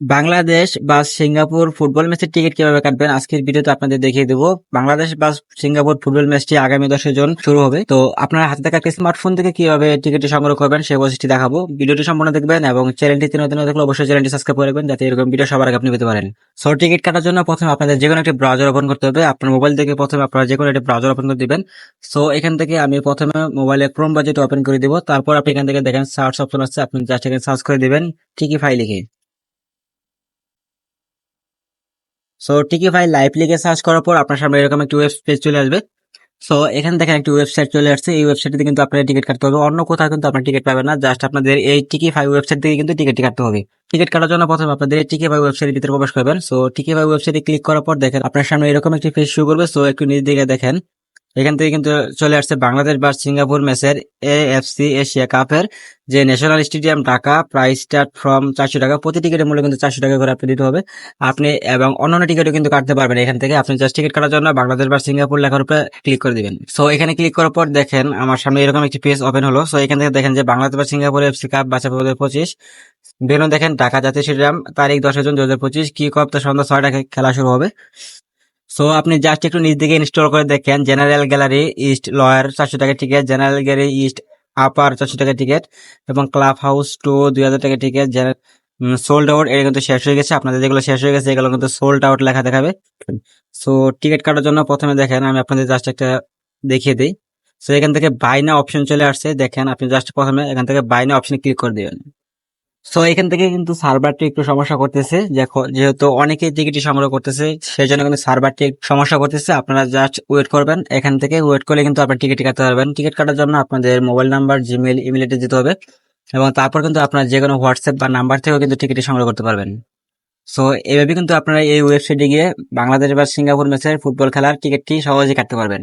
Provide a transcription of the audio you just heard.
বাংলাদেশ বা Singapore football ম্যাচের ticket কীভাবে কাটবেন? আজকের ভিডিওতে আপনাদের দেখিয়ে দেবো। বাংলাদেশ বা সিঙ্গাপুর ফুটবল ম্যাচটি আগামী দশে জন শুরু হবে। তো আপনার হাতে থাকা স্মার্টফোন থেকে কীভাবে টিকিটটি সংগ্রহ করবেন সেই প্রসেসটি দেখাবো। ভিডিওটি সম্পূর্ণ দেখবেন এবং চ্যানেলটি তিন দিন দেখলে অবশ্যই চ্যানেলটি সাবস্ক্রাইব করে রাখবেন যাতে এরকম ভিডিও সবার আগে আপনি পেতে পারেন। সো টিকিট কাটার জন্য প্রথমে আপনাদের যে কোনো একটি ব্রাউজার ওপেন করতে হবে। আপনার মোবাইল থেকে প্রথমে আপনারা যে কোনো একটি ব্রাউজার ওপেন করে দিবেন। সো এখান থেকে আমি প্রথমে মোবাইলে ক্রোম বাজেট ওপেন করে দিব। তারপর আপনি এখান থেকে দেখেন সার্চ অপশন আছে। আপনি জাস্ট এখানে সার্চ করে দিবেন টিকিফাই লিখে। সো টিকিফাই লাইভ লিখে সার্চ করার পর আপনার সামনে এরকম একটি ওয়েব পেজ চলে আসবে। সো এখানে দেখেন একটি ওয়েবসাইট চলে আসছে। এই ওয়েবসাইটে কিন্তু আপনার টিকিট কাটতে হবে। অন্য কোথাও কিন্তু আপনার টিকিট পাবেন না। জাস্ট আপনাদের এই টিকিফাই ওয়েবসাইট থেকে কিন্তু টিকিট কাটতে হবে। টিকিট কাটার জন্য প্রথমে আপনাদের এই টিকিফাই ওয়েবসাইটের ভিতরে প্রবেশ করবেন। সো টিকিফাই ওয়েবসাইটে ক্লিক করার পর দেখেন আপনার সামনে এরকম একটি পেজ শুরু করবে। সো একটু নিজ দিকে দেখেন। এখান থেকে কিন্তু চলে আসছে বাংলাদেশ বা সিঙ্গাপুর ম্যাচের এএফসি এশিয়া কাপের যে national stadium Dhaka price start from চারশো টাকা। প্রতি টিকিটের মূল্য কিন্তু চারশো টাকা করে আপনি দিতে হবে। আপনি এবং অন্যান্য টিকিটও কিন্তু কাটতে পারবেন এখান থেকে। আপনি জাস্ট টিকিট কাটার জন্য বাংলাদেশ বা সিঙ্গাপুর লেখার উপরে ক্লিক করে দিবেন। সো এখানে ক্লিক করার পর দেখেন, আমার সামনে এরকম একটি পেজ ওপেন হলো। সো এখান থেকে দেখেন যে বাংলাদেশ বা সিঙ্গাপুর এফসি কাপ বাছা বাচ্চা পঁচিশ। বেলুন দেখেন, ঢাকা জাতীয় স্টেডিয়াম, তারিখ দশ জুন দু হাজার পঁচিশ। কি কপ সন্ধ্যা ছয়টা খেলা শুরু হবে। সো আপনি জাস্ট একটু নিজ দিকে ইনস্টল করে দেখেন জেনারেল গ্যালারি ইস্ট লয়ার চারশো টাকা ticket general gallery east upper চারশো টাকা টিকিট এবং ক্লাব হাউস টু দুই হাজার টাকা টিকিট সোল্ড আউট এটা কিন্তু শেষ হয়ে গেছে। আপনাদের যেগুলো শেষ হয়ে গেছে, এগুলো কিন্তু সোল্ড আউট লেখা দেখাবে। সো টিকিট কাটার জন্য প্রথমে দেখেন, আমি আপনাদের জাস্ট একটা দেখিয়ে দিই। সো এখান থেকে বাইনা অপশন চলে আসছে। দেখেন, আপনি জাস্ট প্রথমে এখান থেকে বাইনা অপশনে ক্লিক করে দিবেন। সো এখান থেকে কিন্তু সার্ভারটি একটু সমস্যা করতেছে। যেহেতু অনেকেই টিকিটই সংগ্রহ করতেছে সেই জন্য কিন্তু সার্ভারটি সমস্যা করতেছে। আপনারা জাস্ট ওয়েট করবেন। এখান থেকে ওয়েট করলে কিন্তু আপনার টিকিট কাটতে পারবেন। টিকিট কাটার জন্য আপনাদের mobile number Gmail email address দিতে হবে। এবং তারপর কিন্তু আপনার যে কোনো হোয়াটসঅ্যাপ বা নাম্বার থেকেও কিন্তু টিকিট সংগ্রহ করতে পারবেন। সো এইভাবে কিন্তু আপনারা এই ওয়েবসাইটে গিয়ে বাংলাদেশ বা সিঙ্গাপুর ম্যাচের ফুটবল খেলার টিকিটটি সহজেই কাটতে পারবেন।